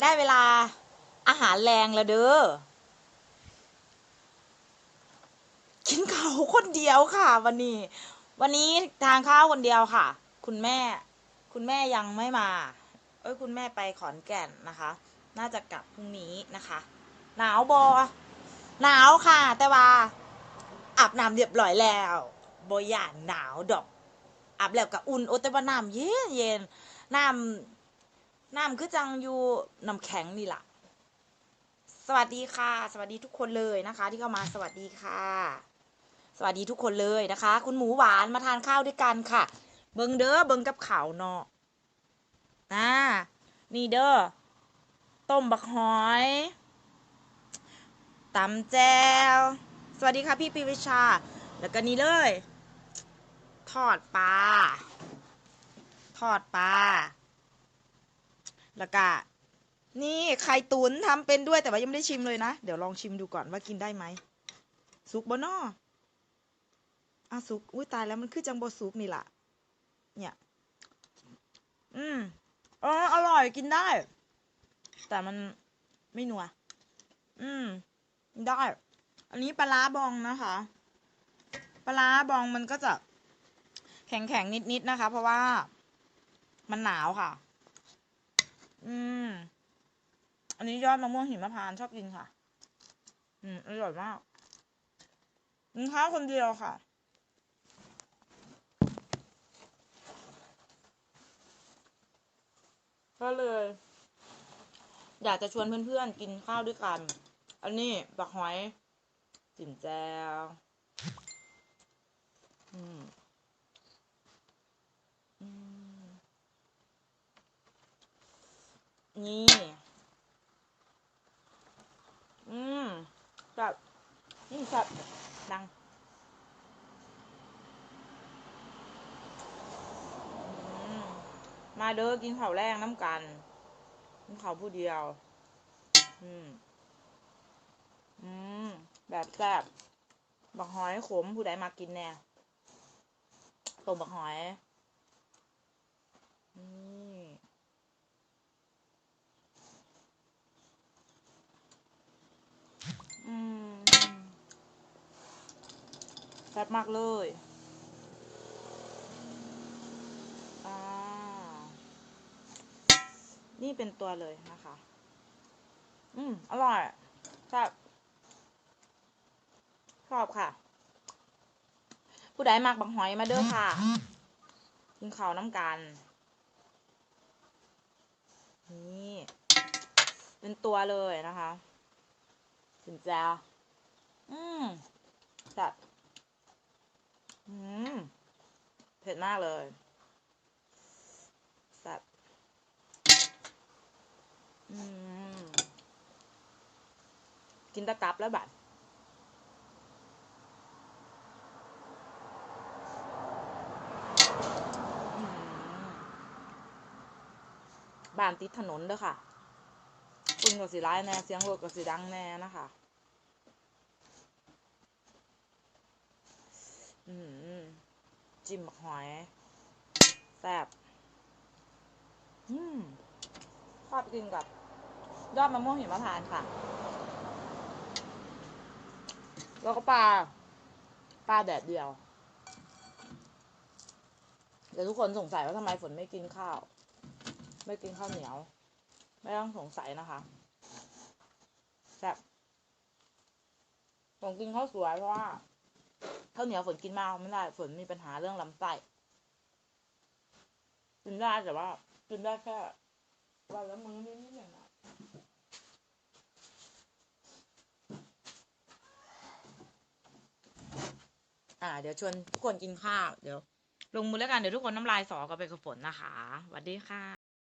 ได้เวลาอาหารแรงแล้วเด้อ กินข้าวคนเดียวค่ะ วันนี้ วันนี้ทานข้าวคนเดียวค่ะ คุณแม่ คุณแม่ยังไม่มา เอ้ยคุณแม่ไปขอนแก่นนะคะ น่าจะกลับพรุ่งนี้นะคะ หนาวบอหนาวค่ะ แต่ว่าอาบน้ำเรียบร้อยแล้วบอย่านหนาวดอกอาบแล้วก็อุ่นโอแต่ว่าน้ำเย็นเย็นน้ำ น้ำคือจังอยู่น้ำแข็งนี่แหละสวัสดีค่ะ สวัสดีทุกคนเลยนะคะ ที่เข้ามาสวัสดีค่ะ สวัสดีทุกคนเลยนะคะ คุณหมูหวานมาทานข้าวด้วยกันค่ะ เบิงเด้อเบิงกับข่าวเนาะนะนี่เด้อต้มบักหอยตำแจวสวัสดีค่ะพี่ปีวิชา แล้วก็นี่เลย ทอดปลาทอดปลา แล้วก็นี่ไข่ตุ๋นทำเป็นด้วยแต่ว่ายังไม่ได้ชิมเลยนะ เดี๋ยวลองชิมดูก่อนว่ากินได้ไหมสุกบนออะสุกอุ้ยตายแล้วมันคือจังบสุกนี่ล่ะ เนี่ย อืมเอออร่อยกินได้ แต่มันไม่นัว อืม ได้ อันนี้ปลาบองนะคะ ปลาบองมันก็จะแข็งแข็งๆนิดๆนะคะ เพราะว่ามันหนาวค่ะ อืม อันนี้ยอดมะม่วงหิมพานต์ชอบกินค่ะ อืม อร่อยมากกินข้าวคนเดียวค่ะ ก็เลย อยากจะชวนเพื่อนๆ กินข้าวด้วยกัน อันนี้บักหอย จิ่นแจวอืม อืม นี่ อืมแบบอืมแบบดังมมาเด้อกินข้าวแรงน้ำกันกินข้าวผู้เดียว อืม อืม แบบแซ่บบักหอยขมผู้ใดมากินแน่ต้มบักหอย นี่ แซ่บมากเลยนี่เป็นตัวเลยนะคะ อืม อร่อยแซ่บชอบค่ะ ผู้ใดมักบักหอยมาเด้อค่ะ กินข้าวน้ำกัน นี่ เป็นตัวเลยนะคะถึงจะอืมจัด อืม เผ็ดมากเลยสัดอืม กินตะกับแล้วบัดบ้านติดถนนเด้อค่ะคุณก็สิร้ายแน่ เสียงรถก็สิดังแน่นะคะ อืม จิ้มหอยแซ่บชอบกินกับ ยอดมะม่วงหิมพานต์ค่ะ แล้วก็ปลา ปลาแดดเดียว เดี๋ยวทุกคนสงสัยว่าทำไมฝนไม่กินข้าว ไม่กินข้าวเหนียว ไม่ต้องสงสัยนะคะแซ่บผมกินข้าวสวยเพราะว่า ข้าวเหนียวฝนกินมากไม่ได้ ฝนมีปัญหาเรื่องลำไส้กินได้แต่ว่ากินได้แค่วันละมื้อนิดๆหน่อยๆอ่า เดี๋ยวชวนทุกคนกินข้าว เดี๋ยว ลงมือแล้วกัน เดี๋ยวทุกคนน้ำลายสอกันไปกับฝนนะคะสวัสดีค่ะ